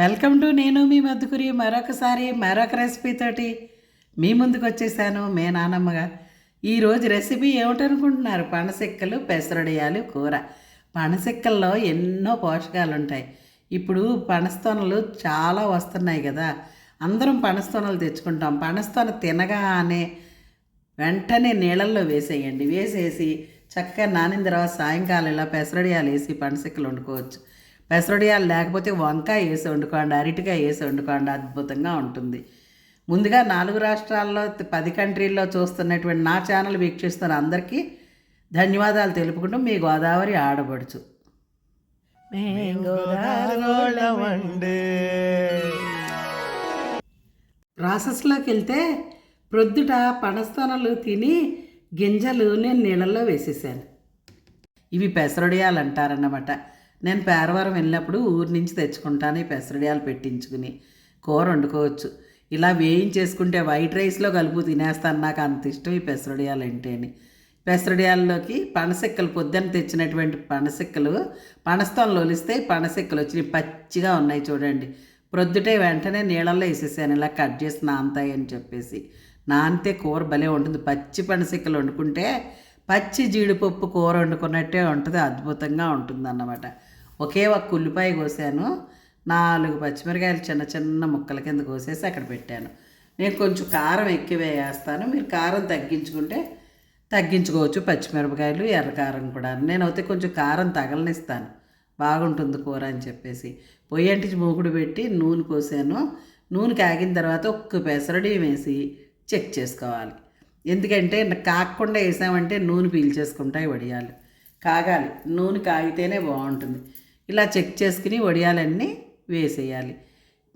Welcome to నేను మీ మధుకురి. మరొకసారి మరొక రెసిపీతోటి మీ ముందుకు వచ్చేసాను మే నానమ్మగా. ఈరోజు రెసిపీ ఏమిటనుకుంటున్నారు? పనసెక్కలు పెసరడియాలు కూర. పనసెక్కల్లో ఎన్నో పోషకాలు ఉంటాయి ఇప్పుడు పనస్తొనలు చాలా వస్తున్నాయి కదా. అందరం పనస్తోనలు తెచ్చుకుంటాం. పనస్తోన తినగానే వెంటనే నీళ్ళల్లో వేసేయండి. వేసేసి చక్కగా నానిన తర్వాత సాయంకాలం ఇలా పెసరడియాలు వేసి పనసెక్కలు వండుకోవచ్చు. పెసరడియాలు లేకపోతే వంకాయ వేసి వండుకోండి అరటికాయ వేసి వండుకోండి అద్భుతంగా ఉంటుంది. ముందుగా నాలుగు రాష్ట్రాల్లో పది కంట్రీల్లో చూస్తున్నటువంటి నా ఛానల్ వీక్షిస్తున్న అందరికీ ధన్యవాదాలు తెలుపుకుంటూ మీ గోదావరి ఆడబడుచు. ప్రాసెస్లోకి వెళ్తే ప్రొద్దుట పనస్తోనలు తిని గింజలు నేను నీళ్ళల్లో వేసేసాను. ఇవి పెసరడియాలు అంటారన్నమాట. నేను పేరవరం వెళ్ళినప్పుడు ఊరి నుంచి తెచ్చుకుంటాను ఈ పెసరడియాలు పెట్టించుకుని కూర వండుకోవచ్చు. ఇలా వేయించేసుకుంటే వైట్ రైస్లో కలుపు తినేస్తాను. నాకు అంత ఇష్టం ఈ పెసరడియాలు అంటేని. పెసరడియాల్లోకి పనసెక్కలు పొద్దున్న తెచ్చినటువంటి పనసెక్కలు పనస్తం ఒలిస్తే పనసెక్కలు వచ్చినాయి పచ్చిగా ఉన్నాయి చూడండి. ప్రొద్దుటే వెంటనే నీళ్ళల్లో వేసేసాను ఇలా కట్ చేసి నానతాయి అని చెప్పేసి. నానితే కూర భలే ఉంటుంది. పచ్చి పనసెక్కలు వండుకుంటే పచ్చి జీడిపప్పు కూర వండుకున్నట్టే ఉంటుంది అద్భుతంగా ఉంటుంది అన్నమాట ఒకే ఒక ఉల్లిపాయ కోసాను. నాలుగు పచ్చిమిరకాయలు చిన్న చిన్న ముక్కల కింద కోసేసి అక్కడ పెట్టాను. నేను కొంచెం కారం ఎక్కువ వేస్తాను. మీరు కారం తగ్గించుకుంటే తగ్గించుకోవచ్చు పచ్చిమిరపకాయలు ఎర్రకారం కూడా నేనైతే కొంచెం కారం తగలనిస్తాను. బాగుంటుంది కూర అని చెప్పేసి. పొయ్యి అంటించి మూకుడు పెట్టి నూనె పోసాను నూనె కాగిన తర్వాత ఒక్క పెసరడి వేసి చెక్ చేసుకోవాలి. ఎందుకంటే కాకుండా వేసామంటే నూనె పీల్చేసుకుంటాయి వడియాలు. కాగాలి. నూనె కాగితేనే బాగుంటుంది. ఇలా చెక్ చేసుకుని వడియాలన్నీ వేసేయాలి.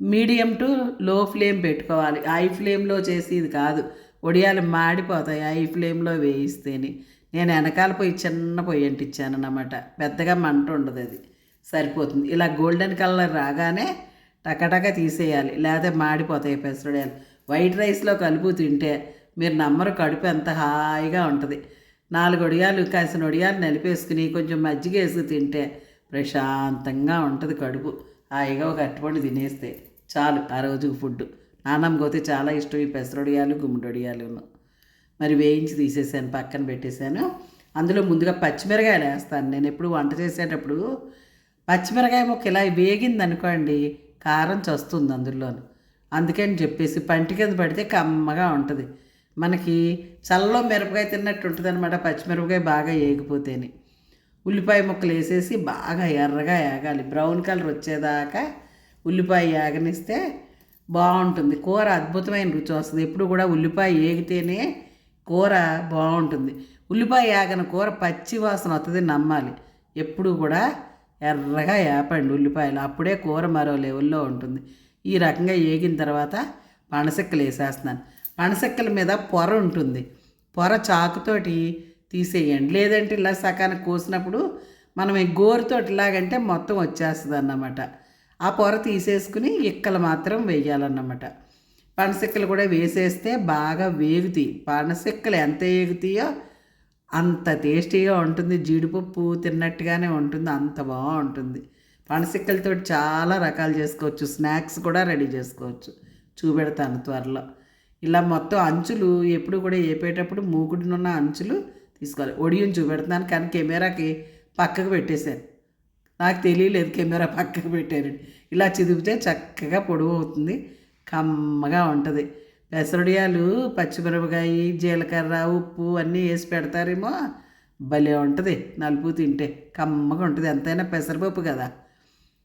మీడియం టు లో ఫ్లేమ్ పెట్టుకోవాలి. హై ఫ్లేమ్లో చేసేది కాదు. వడియాలు మాడిపోతాయి హై ఫ్లేమ్లో వేయిస్తేని. నేను వెనకాల పొయ్యి చిన్న పొయ్యి అంటించాను అన్నమాట. పెద్దగా మంట ఉండదు అది. సరిపోతుంది. ఇలా గోల్డెన్ కలర్ రాగానే టకటక తీసేయాలి. లేకపోతే మాడిపోతాయి పెసరడియాలు. వైట్ రైస్లో కలుపు తింటే మీరు నమ్మరు కడుపు ఎంత హాయిగా ఉంటుంది. నాలుగు వడియాలు కాసిన వడియాలు నలిపేసుకుని కొంచెం మజ్జిగ వేసుకు తింటే ప్రశాంతంగా ఉంటుంది కడుపు. హాయిగా ఒక అట్టుపండు తినేస్తే చాలు ఆ రోజుకి ఫుడ్. నాన్నమ్మ పోతే చాలా ఇష్టం ఈ పెసరొడియాలు గుమ్మడొడియాలును మరి వేయించి తీసేసాను పక్కన పెట్టేశాను. అందులో ముందుగా పచ్చిమిరకాయలు వేస్తాను. నేను ఎప్పుడు వంట చేసేటప్పుడు పచ్చిమిరకాయ ముక్క ఇలా వేగింది అనుకోండి కారం చస్తుంది అందులోను. అందుకని చెప్పేసి పంటి కింద పడితే కమ్మగా ఉంటుంది. మనకి చల్లలో మిరపకాయ తిన్నట్టు ఉంటుంది అనమాట పచ్చిమిరపకాయ బాగా వేగిపోతేనే ఉల్లిపాయ ముక్కలు వేసేసి బాగా ఎర్రగా ఏగాలి. బ్రౌన్ కలర్ వచ్చేదాకా ఉల్లిపాయ ఏగనిస్తే బాగుంటుంది. కూర అద్భుతమైన రుచి వస్తుంది. ఎప్పుడు కూడా ఉల్లిపాయ ఏగితేనే కూర బాగుంటుంది. ఉల్లిపాయ ఏగన కూర పచ్చి వాసన వస్తుంది నమ్మాలి. ఎప్పుడు కూడా ఎర్రగా ఏపండి ఉల్లిపాయలు. అప్పుడే కూర మరో లెవెల్లో ఉంటుంది. ఈ రకంగా ఏగిన తర్వాత పనసెక్కలు వేసేస్తున్నాను. పనసెక్కల మీద పొర ఉంటుంది. పొర చాకుతోటి తీసేయండి. లేదంటే ఇలా సకానికి కోసినప్పుడు మనం ఈ గోరుతో ఇలాగంటే మొత్తం వచ్చేస్తుంది అన్నమాట ఆ పొర తీసేసుకుని ఇక్కలు మాత్రం వేయాలన్నమాట. పనసిక్కలు కూడా వేసేస్తే బాగా వేగుతాయి. పనసిక్కలు ఎంత వేగుతాయో అంత టేస్టీగా ఉంటుంది. జీడిపప్పు తిన్నట్టుగానే ఉంటుంది. అంత బాగుంటుంది. పనసిక్కలతో చాలా రకాలు చేసుకోవచ్చు. స్నాక్స్ కూడా రెడీ చేసుకోవచ్చు. చూపెడతాను త్వరలో. ఇలా మొత్తం అంచులు ఎప్పుడు కూడా వేపేటప్పుడు మూకుడునున్న అంచులు తీసుకోవాలి. ఒడియం చూపెడుతున్నాను కానీ కెమెరాకి పక్కకు పెట్టేశాను. నాకు తెలియలేదు కెమెరా పక్కకు పెట్టానండి ఇలా చిదిపితే చక్కగా పొడవు అవుతుంది. కమ్మగా ఉంటుంది. పెసరడియాలు పచ్చిమిరపకాయ జీలకర్ర ఉప్పు అన్నీ వేసి పెడతారేమో. భలే ఉంటుంది. నలుపు తింటే కమ్మగా ఉంటుంది. ఎంతైనా పెసరపప్పు కదా.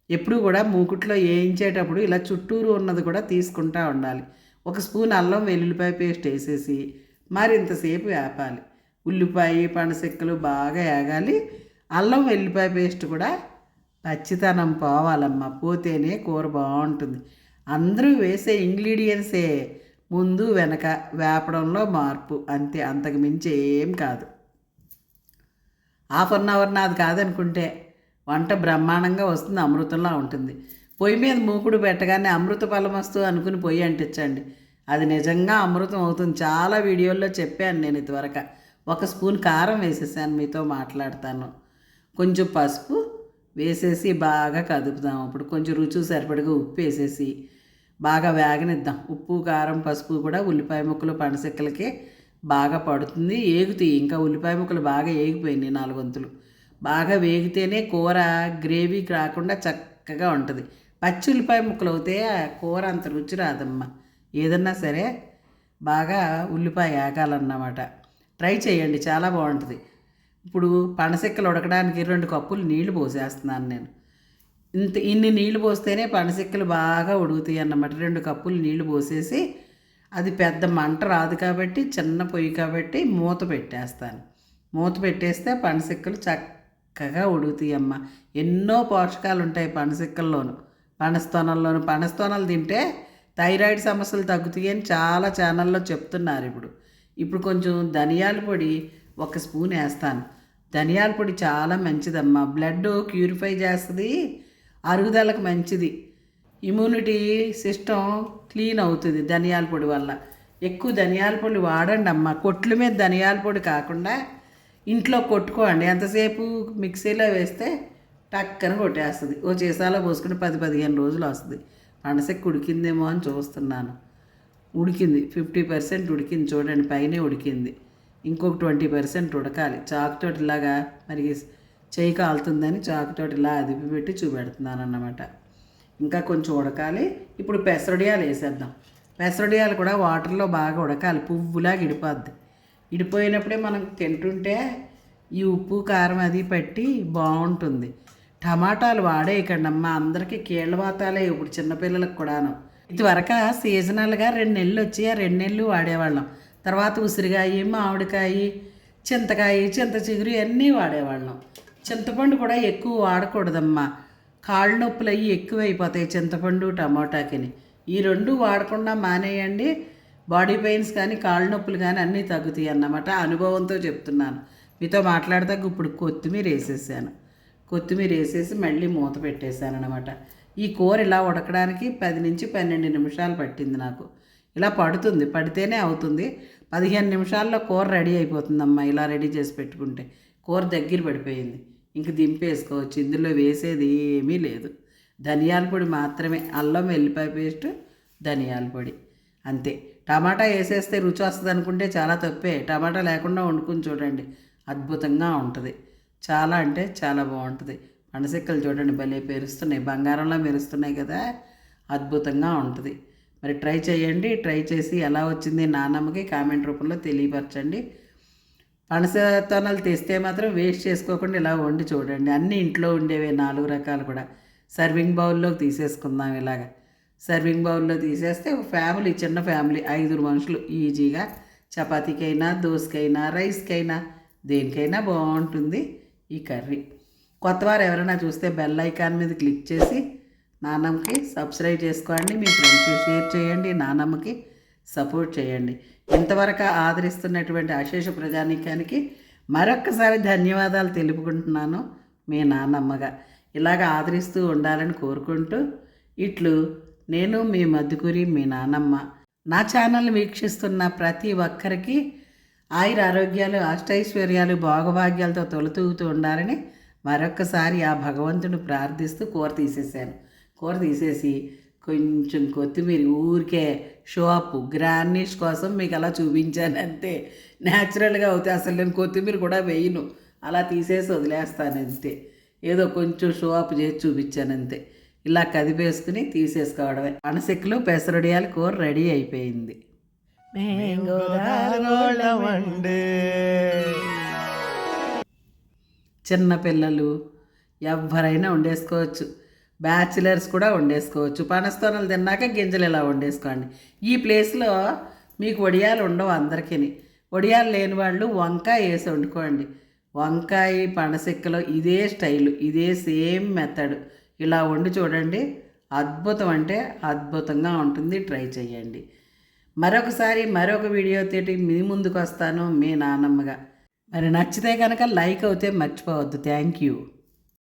ఎప్పుడు కూడా మూకుట్లో వేయించేటప్పుడు ఇలా చుట్టూరు ఉన్నది కూడా తీసుకుంటా ఉండాలి. ఒక స్పూన్ అల్లం వెల్లుల్లిపాయ పేస్ట్ వేసేసి మరింతసేపు వేపాలి. ఉల్లిపాయ పనసిక్కలు బాగా వేగాలి అల్లం వెల్లిపాయ పేస్ట్ కూడా పచ్చితనం పోవాలమ్మ. పోతేనే కూర బాగుంటుంది. అందరూ వేసే ఇంగ్రీడియంట్సే. ముందు వెనక వేపడంలో మార్పు. అంతే అంతకు మించి ఏం కాదు. హాఫ్ అన్ అవర్ నాది కాదనుకుంటే వంట బ్రహ్మాండంగా వస్తుంది అమృతంలా ఉంటుంది. పొయ్యి మీద మూకుడు పెట్టగానే అమృత ఫలం వస్తూ అనుకుని పొయ్యి అంటించండి. అది నిజంగా అమృతం అవుతుంది. చాలా వీడియోల్లో చెప్పాను నేను ఇదివరకు. ఒక స్పూన్ కారం వేసేసాను మీతో మాట్లాడతాను. కొంచెం పసుపు వేసేసి బాగా కదుపుదాం. అప్పుడు కొంచెం రుచి సరిపడగా ఉప్పు వేసేసి బాగా వేగనిద్దాం. ఉప్పు కారం పసుపు కూడా ఉల్లిపాయ ముక్కలు పనసిక్కలకే బాగా పడుతుంది. ఏగుతాయి ఇంకా ఉల్లిపాయ ముక్కలు బాగా ఏగిపోయినాయి నాలుగొంతులు. బాగా వేగితేనే కూర గ్రేవీ రాకుండా చక్కగా ఉంటుంది. పచ్చి ఉల్లిపాయ ముక్కలు అవుతే ఆ కూర అంత రుచి రాదమ్మా. ఏదన్నా సరే బాగా ఉల్లిపాయ వేగాలన్నమాట ట్రై చేయండి చాలా బాగుంటుంది. ఇప్పుడు పనసెక్కలు ఉడకడానికి రెండు కప్పులు నీళ్ళు పోసేస్తున్నాను నేను. ఇంత ఇన్ని నీళ్ళు పోస్తేనే పనసెక్కలు బాగా ఉడుకుతాయి అన్నమాట. రెండు కప్పులు నీళ్ళు పోసేసి అది పెద్ద మంట రాదు కాబట్టి చిన్న పొయ్యి కాబట్టి మూత పెట్టేస్తాను. మూత పెట్టేస్తే పనసెక్కలు చక్కగా ఉడుకుతాయి అమ్మ. ఎన్నో పోషకాలు ఉంటాయి పనసెక్కల్లోను పనస్తోనల్లోను పనస్తోనలు తింటే థైరాయిడ్ సమస్యలు తగ్గుతాయి అని చాలా ఛానల్లో చెప్తున్నారు ఇప్పుడు. ఇప్పుడు కొంచెం ధనియాల పొడి ఒక స్పూన్ వేస్తాను. ధనియాల పొడి చాలా మంచిదమ్మా. బ్లడ్ క్యూరిఫై చేస్తుంది అరుగుదలకు మంచిది. ఇమ్యూనిటీ సిస్టమ్ క్లీన్ అవుతుంది ధనియాల పొడి వల్ల. ఎక్కువ ధనియాల పొడి వాడండి అమ్మ కొట్ల మీద ధనియాల పొడి కాకుండా ఇంట్లో కొట్టుకోండి. ఎంతసేపు మిక్సీలో వేస్తే టక్కన కొట్టేస్తుంది. ఓ చేసాలో పోసుకుని పది పదిహేను రోజులు వస్తుంది. పనసెక్కి ఉడికిందేమో అని చూస్తున్నాను. ఉడికింది. ఫిఫ్టీ పర్సెంట్ ఉడికింది చూడండి పైనే ఉడికింది. ఇంకొక ట్వంటీ పర్సెంట్ ఉడకాలి. చాకుతోటి ఇలాగా మరి చేయి కాలుతుందని చాకుతోటి ఇలా అదిపి పెట్టి చూపెడుతున్నాను అన్నమాట ఇంకా కొంచెం ఉడకాలి. ఇప్పుడు పెసరడియాలు వేసేద్దాం. పెసరడియాలు కూడా వాటర్లో బాగా ఉడకాలి. పువ్వులాగా ఇడిపోద్ది. ఇడిపోయినప్పుడే మనం తింటుంటే ఈ ఉప్పు కారం అది పట్టి బాగుంటుంది. టమాటాలు వాడేయకండి అమ్మ అందరికీ కీళ్ళ వాతాలే. ఇప్పుడు చిన్నపిల్లలకు కూడాను. ఇదివరక సీజనల్గా రెండు నెలలు వచ్చి ఆ రెండు నెలలు వాడేవాళ్ళం. తర్వాత ఉసిరికాయ మామిడికాయ చింతకాయ చింత చిగురు ఇవన్నీ వాడేవాళ్ళం. చింతపండు కూడా ఎక్కువ వాడకూడదమ్మా. కాళ్ళు నొప్పులు అవి ఎక్కువైపోతాయి చింతపండు టమోటాకిని. ఈ రెండు వాడకుండా మానేయండి. బాడీ పెయిన్స్ కానీ కాళ్ళు నొప్పులు కానీ అన్నీ తగ్గుతాయి అన్నమాట. అనుభవంతో చెప్తున్నాను. మీతో మాట్లాడితే ఇప్పుడు కొత్తిమీర వేసేసాను కొత్తిమీర వేసేసి మళ్ళీ మూత పెట్టేశాను అనమాట ఈ కూర ఇలా ఉడకడానికి పది నుంచి పన్నెండు నిమిషాలు పట్టింది నాకు. ఇలా పడుతుంది పడితేనే అవుతుంది. పదిహేను నిమిషాల్లో కూర రెడీ అయిపోతుందమ్మా ఇలా రెడీ చేసి పెట్టుకుంటే. కూర దగ్గర పడిపోయింది. ఇంక దింపేసుకోవచ్చు ఇందులో వేసేది ఏమీ లేదు. ధనియాల పొడి మాత్రమే అల్లం వెల్లిపాయ పేస్ట్ ధనియాల పొడి. అంతే. టమాటా వేసేస్తే రుచి వస్తుంది అనుకుంటే చాలా తప్పే. టమాటా లేకుండా వండుకుని చూడండి అద్భుతంగా ఉంటుంది. చాలా అంటే చాలా బాగుంటుంది. అండసిక్కలు చూడండి భలే పెరుస్తున్నాయి. బంగారంలో మెరుస్తున్నాయి కదా. అద్భుతంగా ఉంటుంది. మరి ట్రై చేయండి ట్రై చేసి ఎలా వచ్చింది నాన్నమ్మకి కామెంట్ రూపంలో తెలియపరచండి. పనసతోనలు తెస్తే మాత్రం వేస్ట్ చేసుకోకుండా ఇలా వండి చూడండి. అన్నీ ఇంట్లో ఉండేవే నాలుగు రకాలు కూడా. సర్వింగ్ బౌల్లోకి తీసేసుకుందాం ఇలాగ. సర్వింగ్ బౌల్లో తీసేస్తే ఫ్యామిలీ చిన్న ఫ్యామిలీ ఐదుగురు మనుషులు ఈజీగా. చపాతీకైనా దోసకైనా రైస్కైనా దేనికైనా బాగుంటుంది ఈ కర్రీ. కొత్తవారు ఎవరైనా చూస్తే బెల్ ఐకాన్ మీద క్లిక్ చేసి నానమ్మకి సబ్స్క్రైబ్ చేసుకోండి మీ ఫ్రెండ్స్కి షేర్ చేయండి నానమ్మకి సపోర్ట్ చేయండి. ఇంతవరకు ఆదరిస్తున్నటువంటి అశేష ప్రజానీకానికి మరొక్కసారి ధన్యవాదాలు తెలుపుకుంటున్నాను మీ నానమ్మగా ఇలాగ ఆదరిస్తూ ఉండాలని కోరుకుంటూ ఇట్లు నేను మీ మధుకురి మీ నానమ్మ నా ఛానల్ వీక్షిస్తున్న ప్రతి ఒక్కరికి ఆయుర ఆరోగ్యాలు అష్టైశ్వర్యాలు భోగభాగ్యాలతో తొలుతూగుతూ ఉండాలని మరొక్కసారి ఆ భగవంతుడు ప్రార్థిస్తూ కూర తీసేసాను కూర తీసేసి కొంచెం కొత్తిమీర ఊరికే షో అప్ గ్రానిష్ కోసం మీకు అలా చూపించాను అంతే. న్యాచురల్గా అవుతే అసలు నేను కొత్తిమీర కూడా వేయను. అలా తీసేసి వదిలేస్తాను అంతే. ఏదో కొంచెం షో అప్ చేసి చూపించాను అంతే. ఇలా కదిపేసుకుని తీసేసుకోవడమే. అనసెక్కులు పెసరడియాల కూర రెడీ అయిపోయింది. గోదావరి చిన్నపిల్లలు ఎవరైనా వండేసుకోవచ్చు. బ్యాచిలర్స్ కూడా వండేసుకోవచ్చు. పనస్తోనలు తిన్నాక గింజలు ఇలా వండేసుకోండి. ఈ ప్లేస్లో మీకు వడియాలు ఉండవు అందరికీ వడియాలు లేని వాళ్ళు వంకాయ వేసి వండుకోండి. వంకాయ పనసెక్కలో ఇదే స్టైలు ఇదే సేమ్ మెథడ్. ఇలా వండి చూడండి. అద్భుతం అంటే అద్భుతంగా ఉంటుంది. ట్రై చేయండి. మరొకసారి మరొక వీడియో తేటి మీ ముందుకు వస్తాను మీ నాన్నమ్మగా మరి నచ్చితే కనుక లైక్ అవుతే మర్చిపోవద్దు. Thank you.